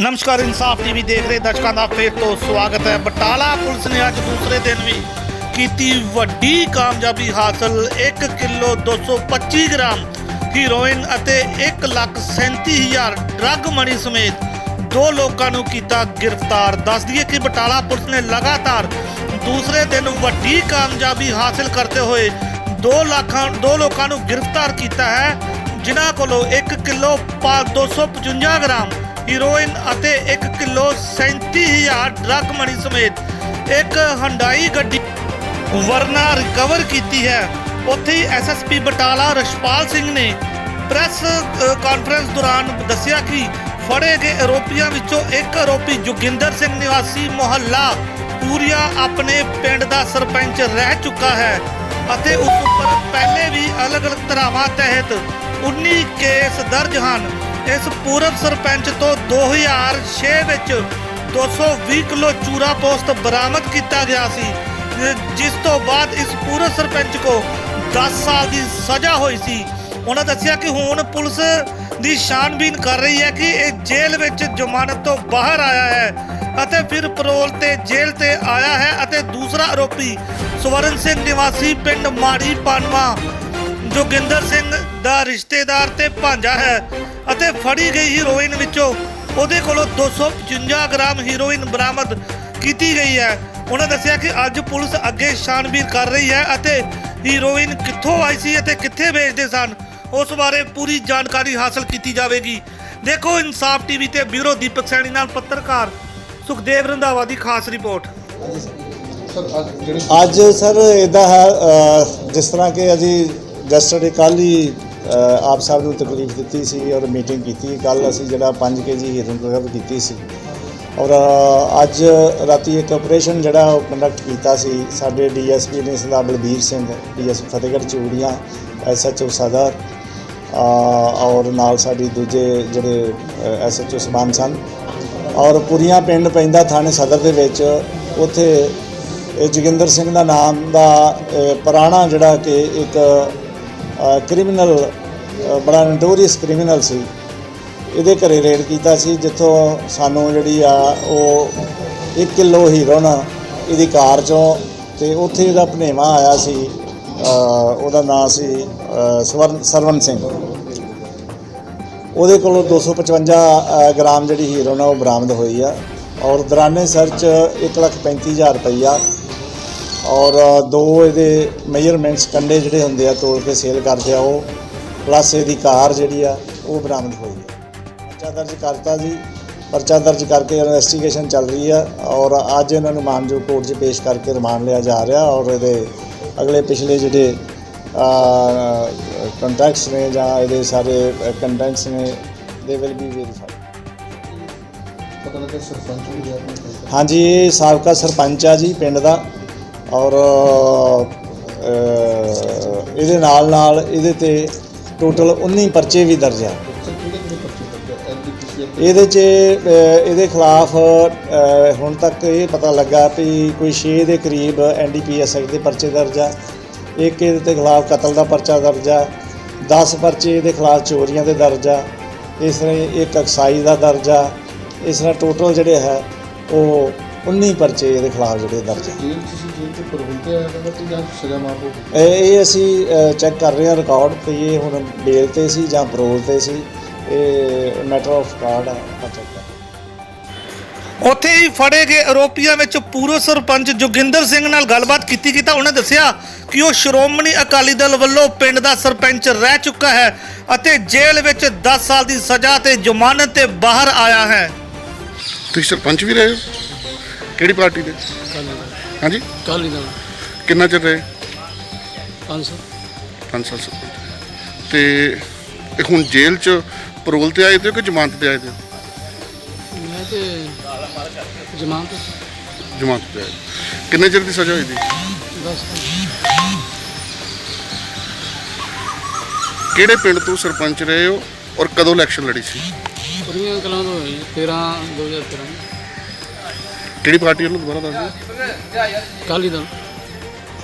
ਨਮਸਕਾਰ, ਇਨਸਾਫ ਟੀਵੀ ਦੇਖ ਰਹੇ ਦਰਸ਼ਕਾਂ ਦਾ ਫੇਰ ਤੋਂ ਸਵਾਗਤ ਹੈ। ਬਟਾਲਾ ਪੁਲਿਸ ਨੇ ਅੱਜ ਦੂਸਰੇ ਦਿਨ ਵੀ ਕੀਤੀ ਵੱਡੀ ਕਾਮਯਾਬੀ ਹਾਸਲ। 1 ਕਿਲੋ 225 ਗ੍ਰਾਮ ਹੀਰੋਇਨ ਅਤੇ 1 ਲੱਖ 37000 ਡਰੱਗ ਮਣੀ ਸਮੇਤ ਦੋ ਲੋਕਾਂ ਨੂੰ ਕੀਤਾ ਗ੍ਰਿਫਤਾਰ। ਦੱਸ ਦਈਏ ਕਿ ਬਟਾਲਾ ਪੁਲਿਸ ਨੇ ਲਗਾਤਾਰ ਦੂਸਰੇ ਦਿਨ ਵੱਡੀ ਕਾਮਯਾਬੀ ਹਾਸਲ ਕਰਦੇ ਹੋਏ 2 ਲੱਖਾਂ ਦੋ ਲੋਕਾਂ ਨੂੰ ਗ੍ਰਿਫਤਾਰ ਕੀਤਾ ਹੈ, ਜਿਨ੍ਹਾਂ ਕੋਲੋਂ 1 ਕਿਲੋ 255 ਗ੍ਰਾਮ ਹੀਰੋਇਨ ਅਤੇ 1 ਕਿਲੋ 37000 ਡਰੱਗ ਮਣੀ ਸਮੇਤ ਇੱਕ ਹੰਡਾਈ ਗੱਡੀ ਵਰਨਾ ਰਿਕਵਰ ਕੀਤੀ ਹੈ। ਉੱਥੇ ਹੀ ਐਸਐਸਪੀ ਬਟਾਲਾ ਰਸ਼ਪਾਲ ਸਿੰਘ ਨੇ ਪ੍ਰੈਸ ਕਾਨਫਰੰਸ ਦੌਰਾਨ ਦੱਸਿਆ ਕਿ ਫੜੇ ਗਏ ਆਰੋਪੀਆਂ ਵਿੱਚੋਂ ਇੱਕ ਆਰੋਪੀ ਜੋਗਿੰਦਰ ਸਿੰਘ ਨਿਵਾਸੀ ਮੁਹੱਲਾ ਪੂਰੀਆ ਆਪਣੇ ਪਿੰਡ ਦਾ ਸਰਪੰਚ ਰਹਿ ਚੁੱਕਾ ਹੈ ਅਤੇ ਉਸ ਉੱਪਰ ਪਹਿਲੇ ਵੀ ਅਲੱਗ-ਅਲੱਗ ਧਾਰਾਵਾਂ ਤਹਿਤ 19 ਕੇਸ ਦਰਜ ਹਨ। ਇਸ ਪੂਰਬ ਸਰਪੰਚ ਤੋਂ 2006 ਵਿੱਚ 220 ਕਿਲੋ ਚੂਰਾ ਪੋਸਤ ਬਰਾਮਦ ਕੀਤਾ ਗਿਆ ਸੀ। ਜਿਸ ਤੋਂ ਬਾਅਦ ਇਸ ਪੂਰਬ ਸਰਪੰਚ ਕੋ 10 ਸਾਲ ਦੀ ਸਜ਼ਾ ਹੋਈ ਸੀ। ਉਹਨਾਂ ਦੱਸਿਆ ਕਿ ਹੁਣ ਪੁਲਿਸ ਦੀ ਛਾਣਬੀਨ ਕਰ ਰਹੀ ਹੈ ਕਿ ਇਹ ਜੇਲ੍ਹ ਵਿੱਚ ਜ਼ਮਾਨਤ ਤੋਂ ਬਾਹਰ ਆਇਆ ਹੈ ਅਤੇ ਫਿਰ ਪਰੋਲ ਤੇ ਜੇਲ੍ਹ ਤੇ ਆਇਆ ਹੈ ਅਤੇ ਦੂਸਰਾ ਆਰੋਪੀ ਸਵਰਨ ਸਿੰਘ ਨਿਵਾਸੀ ਪਿੰਡ ਮਾੜੀ ਪਾਨਵਾ, ਜੋਗਿੰਦਰ ਸਿੰਘ ਦਾ ਰਿਸ਼ਤੇਦਾਰ ਤੇ ਭਾਂਜਾ ਹੈ। ਅਤੇ ਫੜੀ ਗਈ ਹੀਰੋਇਨ ਵਿੱਚੋਂ। ਉਹਦੇ ਕੋਲੋਂ 255 ਗ੍ਰਾਮ ਹੀਰੋਇਨ ਬਰਾਮਦ ਕੀਤੀ ਗਈ ਹੈ। ਉਹਨਾਂ ਦੱਸਿਆ ਕਿ ਅੱਜ ਪੁਲਿਸ ਅੱਗੇ ਛਾਣਬੀਨ ਕਰ ਰਹੀ ਹੈ ਅਤੇ ਹੀਰੋਇਨ ਕਿੱਥੋਂ ਆਈ ਸੀ ਅਤੇ ਕਿੱਥੇ ਵੇਚਦੇ ਸਨ, ਉਸ ਬਾਰੇ ਪੂਰੀ ਜਾਣਕਾਰੀ ਹਾਸਲ ਕੀਤੀ ਜਾਵੇਗੀ। ਦੇਖੋ ਇਨਸਾਫ ਟੀਵੀ ਤੇ ਬਿਊਰੋ ਦੀਪਕ ਸੈਣੀ ਨਾਲ ਪੱਤਰਕਾਰ ਸੁਖਦੇਵ ਰੰਧਾਵਾ ਦੀ ਖਾਸ ਰਿਪੋਰਟ। ਅੱਜ ਸਰ ਇਦਾਂ ਹੈ ਜਿਸ ਤਰ੍ਹਾਂ ਕਿ ਅਸੀਂ ਜਸਟਰਡੇ ਕੱਲ ਹੀ ਆਪ ਸਾਹਿਬ ਨੂੰ ਤਕਲੀਫ ਦਿੱਤੀ ਸੀ ਔਰ ਮੀਟਿੰਗ ਕੀਤੀ। ਕੱਲ ਅਸੀਂ ਜਿਹੜਾ 5 ਕੇਜੀ ਹੀਰਨ ਰਿਕਵਰ ਕੀਤੀ ਸੀ। ਔਰ ਅੱਜ ਰਾਤੀ ਇੱਕ ਆਪਰੇਸ਼ਨ ਜਿਹੜਾ ਉਹ ਕੰਡਕਟ ਕੀਤਾ ਸੀ। ਸਾਡੇ ਡੀਐਸਪੀ ਨੇ ਸਰਦਾਰ ਬਲਬੀਰ ਸਿੰਘ ਡੀਐਸਪੀ ਫਤਿਹਗੜ੍ਹ ਚੂੜੀਆਂ ਐਸਐਚਓ ਸਦਰ ਔਰ ਨਾਲ ਸਾਡੀ ਦੂਜੇ ਜਿਹੜੇ ਐਸਐਚਓ ਸਮਾਨ ਸਨ। ਔਰ ਪੁਰੀਆਂ ਪਿੰਡ ਪੈਂਦਾ ਥਾਣੇ ਸਦਰ ਦੇ ਵਿੱਚ। ਉੱਥੇ ਇਹ ਜੋਗਿੰਦਰ ਸਿੰਘ ਦਾ ਨਾਮ ਦਾ ਪੁਰਾਣਾ ਜਿਹੜਾ ਕਿ ਇੱਕ ਕ੍ਰਿਮੀਨਲ ਬੜਾ ਨੋਟੋਰੀਅਸ ਕ੍ਰਿਮੀਨਲ ਸੀ। ਇਹਦੇ ਘਰੇ ਰੇਡ ਕੀਤਾ ਸੀ ਜਿੱਥੋਂ ਸਾਨੂੰ ਜਿਹੜੀ ਆ ਉਹ 1 ਕਿਲੋ ਹੀਰੋਨ ਇਹਦੀ ਕਾਰ ਚੋਂ ਤੇ ਉੱਥੇ ਇਹਦਾ ਭਨੇਵਾ ਆਇਆ ਸੀ ਉਹਦਾ ਨਾਮ ਸੀ ਸਵਰਨ ਸਰਵਨ ਸਿੰਘ। ਉਹਦੇ ਕੋਲੋਂ 255 ਅ, ਗ੍ਰਾਮ ਜਿਹੜੀ ਹੀਰੋਨ ਆ ਉਹ ਬਰਾਮਦ ਹੋਈ ਆ। ਔਰ ਦੌਰਾਨੇ ਸਰਚ 135000 ਰੁਪਈਆ ਔਰ ਦੋ ਇਹਦੇ ਮੇਜਰਮੈਂਟਸ ਕੰਡੇ ਜਿਹੜੇ ਹੁੰਦੇ ਆ ਤੋਲ ਕੇ ਸੇਲ ਕਰਦੇ ਆ ਉਹ ਪਲੱਸ ਇਹਦੀ ਕਾਰ ਜਿਹੜੀ ਆ ਉਹ ਬਰਾਮਦ ਹੋਈ ਆ ਪਰਚਾ ਦਰਜ ਕਰਤਾ ਜੀ। ਪਰਚਾ ਦਰਜ ਕਰਕੇ ਇਨਵੈਸਟੀਗੇਸ਼ਨ ਚੱਲ ਰਹੀ ਆ ਔਰ ਅੱਜ ਇਹਨਾਂ ਨੂੰ ਮਾਨਜੋ ਕੋਰਟ 'ਚ ਪੇਸ਼ ਕਰਕੇ ਰਿਮਾਂਡ ਲਿਆ ਜਾ ਰਿਹਾ ਔਰ ਇਹਦੇ ਅਗਲੇ ਪਿਛਲੇ ਜਿਹੜੇ ਕੰਟੈਕਟਸ ਨੇ ਜਾਂ ਇਹਦੇ ਸਾਰੇ ਕੰਟੈਂਟਸ ਨੇ ਦੇ ਵਿਲ ਬੀ ਵੈਰੀਫਾਈਡ। ਹਾਂਜੀ ਇਹ ਸਾਬਕਾ ਸਰਪੰਚ ਆ ਜੀ ਪਿੰਡ ਦਾ। ਔਰ ਇਹਦੇ ਨਾਲ ਨਾਲ ਇਹਦੇ ਤੇ ਟੋਟਲ 19 ਪਰਚੇ ਵੀ ਦਰਜ ਆ। ਇਹਦੇ 'ਚ ਇਹਦੇ ਖਿਲਾਫ ਹੁਣ ਤੱਕ ਇਹ ਪਤਾ ਲੱਗਾ ਵੀ ਕੋਈ 6 ਦੇ ਕਰੀਬ ਐਨਡੀਪੀਐਸ ਐਕਟ ਦੇ ਪਰਚੇ ਦਰਜ ਆ। ਇੱਕ ਇਹਦੇ ਤੇ ਖਿਲਾਫ ਕਤਲ ਦਾ ਪਰਚਾ ਦਰਜ ਆ। 10 ਪਰਚੇ ਇਹਦੇ ਖਿਲਾਫ ਚੋਰੀਆਂ ਦੇ ਦਰਜ ਆ। ਇਸ ਤਰ੍ਹਾਂ ਇੱਕ ਐਕਸਾਈਜ਼ ਦਾ ਦਰਜ ਆ। ਇਸ ਤਰ੍ਹਾਂ ਟੋਟਲ ਜਿਹੜੇ ਹੈ, ਉਹ 19 ਪਰਚੇ ਇਹਦੇ ਖਿਲਾਫ ਜਿਹੜੇ ਦਰਜ ਆ। ਜੇਲ੍ਹ ਚ ਸੀ ਜੇਲ੍ਹ ਤੋਂ ਪਰਵਲ ਤੇ ਆਇਆ ਕਹਿੰਦਾ ਕਿ ਜਾਂ ਸਜ਼ਾ ਮਾਫ ਹੋ ਗਈ। ਇਹ ਇਹ ਅਸੀਂ ਚੈੱਕ ਕਰ ਰਹੇ ਹਾਂ ਰਿਕਾਰਡ ਤੇ ਇਹ ਹੁਣ ਬੇਲ ਤੇ ਸੀ ਜਾਂ ਪਰੋਲ ਤੇ ਸੀ ਇਹ ਮੈਟਰ ਆਫ ਕਾਰਡ ਆ ਆਪਾਂ ਚੈੱਕ ਕਰ ਰਹੇ ਹਾਂ। ਉੱਥੇ ਹੀ ਫੜੇ ਗਏ ਆਰੋਪੀਆਂ ਵਿੱਚ ਪੂਰਵ ਸਰਪੰਚ ਜੋਗਿੰਦਰ ਸਿੰਘ ਨਾਲ ਗੱਲਬਾਤ ਕੀਤੀ ਗਈ ਤਾਂ ਉਹਨਾਂ ਦੱਸਿਆ ਕਿ ਉਹ ਸ਼੍ਰੋਮਣੀ ਅਕਾਲੀ ਦਲ ਵੱਲੋਂ ਪਿੰਡ ਦਾ ਸਰਪੰਚ ਰਹਿ ਚੁੱਕਾ ਹੈ ਅਤੇ ਜੇਲ੍ਹ ਵਿੱਚ 10 ਸਾਲ ਦੀ ਸਜ਼ਾ ਤੇ ਜ਼ਮਾਨਤ ਤੇ ਬਾਹਰ ਆਇਆ ਹੈ। ਤੁਸੀਂ ਸਰਪੰਚ ਵੀ ਰਹੇ ਹੋ? ਕਿਹੜੀ ਪਾਰਟੀ ਦੇ? ਹਾਂਜੀ? ਕਾਲੀ ਨਾਲ ਕਿੰਨਾ ਚਿਰ ਰਹੇ? 500 5 ਸਾਲ ਸਰਪੰਚ ਤੇ ਇਹ ਹੁਣ ਜੇਲ੍ਹ ਚ ਪਰੋਲ ਤੇ ਆਏ ਤੇ ਹੋ ਕਿ ਜ਼ਮਾਨਤ ਤੇ ਆਏ ਤੇ ਹੋ? ਮੈਂ ਤੇ ਜਮਾਨਤ ਜ਼ਮਾਨਤ ਤੇ ਆਏ। ਕਿੰਨੇ ਚਿਰ ਦੀ ਸਜ਼ਾ ਹੋਈ ਦੀ 10 ਕਿਹੜੇ ਪਿੰਡ ਤੋਂ ਸਰਪੰਚ ਰਹੇ ਹੋ ਔਰ ਕਦੋਂ ਇਲੈਕਸ਼ਨ ਲੜੀ ਸੀ? ਕੁੜੀਆਂ ਕਲਾਂ ਤੋਂ ਹੋਈ 13 2013 ਕਿਹੜੀ ਪਾਰਟੀ ਵੱਲੋਂ ਦੁਬਾਰਾ ਦੱਸ ਦਿਓ ਕਾਲੀ ਦਲ